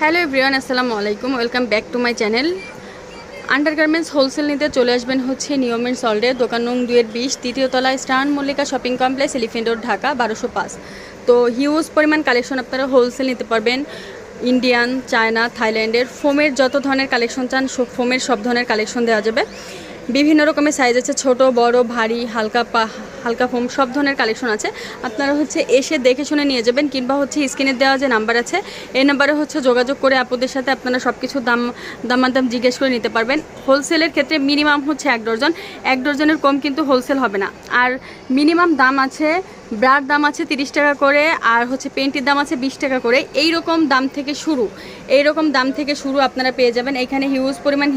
Hello everyone, আসসালামু আলাইকুম। Welcome back to my channel. Undergarments wholesale নিতে চলে আসবেন হচ্ছে নিয়মের সল্ডে দোকান নং দুয়ের বিশ তৃতীয় তলায় star Mallika shopping complex, elephant road, Dhaka, বারোশো পাঁচ। তো হিউজ পরিমাণ কালেকশন আপনারা হোলসেল নিতে পারবেন। ইন্ডিয়ান চায়না থাইল্যান্ডের ফোমের যত ধরনের কালেকশন চান ফোমের সব ধরনের কালেকশন দেওয়া যাবে। বিভিন্ন রকমের সাইজ আছে, ছোট, বড়, ভারী, হালকা পা, হালকা ফোম সব ধরনের কালেকশন আছে। আপনারা হচ্ছে এসে দেখে শুনে নিয়ে যাবেন, কিংবা হচ্ছে স্ক্রিনে দেওয়া যে নাম্বার আছে, এই নাম্বারে হচ্ছে যোগাযোগ করে আপুদের সাথে আপনারা সব কিছু দাম, দামাদাম জিজ্ঞেস করে নিতে পারবেন। হোলসেলের ক্ষেত্রে মিনিমাম হচ্ছে এক ডজন। এক ডজনের কম কিন্তু হোলসেল হবে না। আর মিনিমাম দাম আছে, ব্রার দাম আছে তিরিশ টাকা করে, আর হচ্ছে পেন্টির দাম আছে বিশ টাকা করে। এই রকম দাম থেকে শুরু এই রকম দাম থেকে শুরু আপনারা পেয়ে যাবেন। এখানে হিউজ পরিমাণ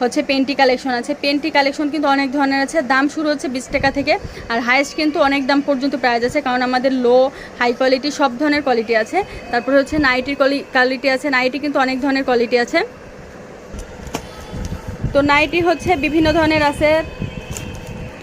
হচ্ছে পেন্টি কালেকশন আছে। পেন্টি কালেকশন কিন্তু অনেক ধরনের আছে। দাম শুরু হচ্ছে বিশ টাকা থেকে আর হাইয়েস্ট কিন্তু অনেক দাম পর্যন্ত প্রাইস আছে কারণ আমাদের লো হাই কোয়ালিটি সব ধরনের কোয়ালিটি আছে। তারপর হচ্ছে নাইটির কোয়ালিটি আছে। নাইটি কিন্তু অনেক ধরনের কোয়ালিটি আছে। তো নাইটি হচ্ছে বিভিন্ন ধরনের আছে।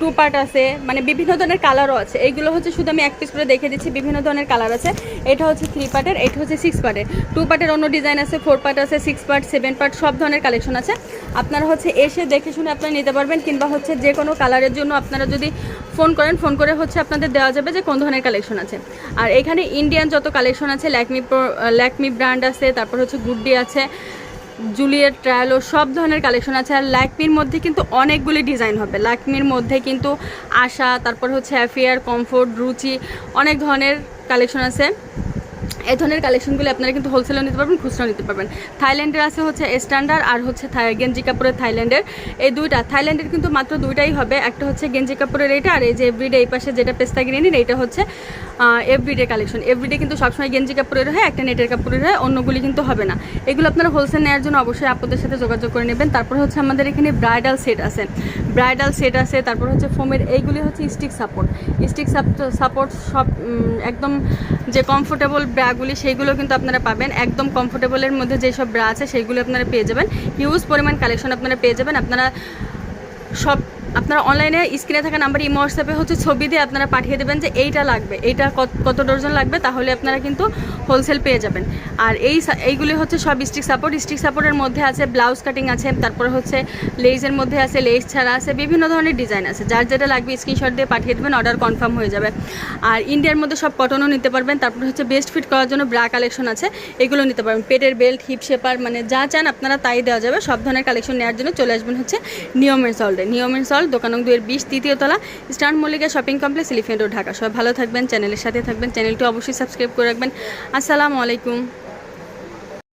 টু পার্ট আছে মানে বিভিন্ন ধরনের কালারও আছে। এইগুলো হচ্ছে শুধু আমি এক পিস করে দেখে দিচ্ছি, বিভিন্ন ধরনের কালার আছে। এটা হচ্ছে থ্রি পার্টের এটা হচ্ছে সিক্স পার্টের টু পার্টের অন্য ডিজাইন আছে ফোর পার্ট আছে সিক্স পার্ট সেভেন পার্ট সব ধরনের কালেকশন আছে। আপনারা হচ্ছে এসে দেখে শুনে আপনারা নিতে পারবেন, কিংবা হচ্ছে যে কোনো কালারের জন্য আপনারা যদি ফোন করেন ফোন করে হচ্ছে আপনাদের দেওয়া যাবে যে কোন ধরনের কালেকশন আছে। আর এখানে ইন্ডিয়ান যত কালেকশন আছে ল্যাকমি ল্যাকমি ব্র্যান্ড আছে, তারপর হচ্ছে গুড্ডি আছে জুলিয়েট ট্রায়ালো সব ধরনের কালেকশন আছে। আর ল্যাকমির মধ্যে কিন্তু অনেকগুলি ডিজাইন হবে। ল্যাকমির মধ্যে কিন্তু আশা, তারপর হচ্ছে অ্যাফিয়ার কমফোর্ট রুচি অনেক ধরনের কালেকশন আছে। এই ধরনের কালেকশনগুলি আপনারা কিন্তু হোলসেলও নিতে পারবেন, খুচরাও নিতে পারবেন। থাইল্যান্ডের আছে হচ্ছে স্ট্যান্ডার্ড আর হচ্ছে গেঞ্জি কাপড়ের থাইল্যান্ডের। এই দুইটা, থাইল্যান্ডের কিন্তু মাত্র দুইটাই হবে। একটা হচ্ছে গেঞ্জি কাপড়ের এইটা আর এই যে এভরিডে এই পাশে যেটা পেস্তা কিনে নিন, এইটা হচ্ছে এভরিডে কালেকশন এভরিডে কিন্তু সবসময় গেঞ্জি কাপড়ের হয়, একটা নেটের কাপড়ের হয়, অন্যগুলি কিন্তু হবে না। এগুলো আপনারা হোলসেল নেওয়ার জন্য অবশ্যই আপনাদের সাথে যোগাযোগ করে নেবেন। তারপর হচ্ছে আমাদের এখানে ব্রাইডাল সেট আছে। ব্রাইডাল সেট আছে, তারপর হচ্ছে ফোমের এইগুলি হচ্ছে স্টিক সাপোর্ট স্টিক সাপোর্ট সব একদম যে কমফোর্টেবল ব্রাগুলি, সেইগুলো কিন্তু আপনারা পাবেন। একদম কমফোর্টেবলের মধ্যে যেসব ব্রা আছে, সেইগুলো আপনারা পেয়ে যাবেন। হিউজ পরিমাণ কালেকশন আপনারা পেয়ে যাবেন। আপনারা সব আপনারা অনলাইনে স্ক্রিনে থাকা নাম্বার ইমো হোয়াটসঅ্যাপে হচ্ছে ছবি দিয়ে আপনারা পাঠিয়ে দেবেন যে এইটা লাগবে, এইটা কত- ডজন লাগবে, তাহলে আপনারা কিন্তু হোলসেল পেয়ে যাবেন। আর এই এইগুলি হচ্ছে সব স্টিক সাপোর্ট স্টিক সাপোর্টের মধ্যে আছে ব্লাউজ কাটিং আছে, তারপরে হচ্ছে লেজের মধ্যে আছে লেজ ছাড়া আছে, বিভিন্ন ধরনের ডিজাইন আছে। যার যেটা লাগবে স্ক্রিনশট দিয়ে পাঠিয়ে দেবেন অর্ডার কনফার্ম হয়ে যাবে। আর ইন্ডিয়ার মধ্যে সব কটনও নিতে পারবেন, তারপরে হচ্ছে বেস্ট ফিট করার জন্য ব্রা কালেকশন আছে, এগুলো নিতে পারবেন। পেটের বেল্ট হিপ শেপার মানে যা চান আপনারা তাই দেওয়া যাবে, সব ধরনের কালেকশন নেওয়ার জন্য চলে আসবেন হচ্ছে নিয়মের সল্টে নিয়মের সল্ট দোকান নং দুয়ের বিশ তৃতীয় তলা star Mallika shopping complex, elephant road, Dhaka. সবাই ভালো থাকবেন, চ্যানেলের সাথে থাকবেন, চ্যানেলটি অবশ্যই সাবস্ক্রাইব করে রাখবেন। আসসালামু আলাইকুম।